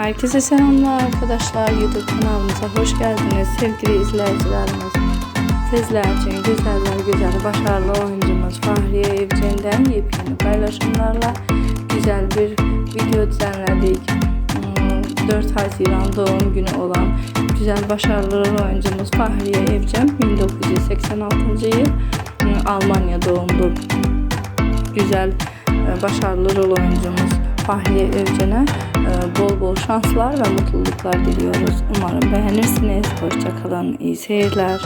Herkese selamlar arkadaşlar. YouTube kanalımıza hoş geldiniz. Sevgili izleyicilerimiz. Sizler için güzeller güzel başarılı oyuncumuz Fahriye Evcen'den yepyeni paylaşımlarla güzel bir video düzenledik. Hmm, 4 Haziran doğum günü olan güzel başarılı oyuncumuz Fahriye Evcen 1986 yıl hmm, Almanya doğumlu güzel e, başarılı rol oyuncumuz Fahriye Evcen'e e, bol bol şanslar ve mutluluklar diliyoruz. Umarım beğenirsiniz. Hoşçakalın. İyi seyirler.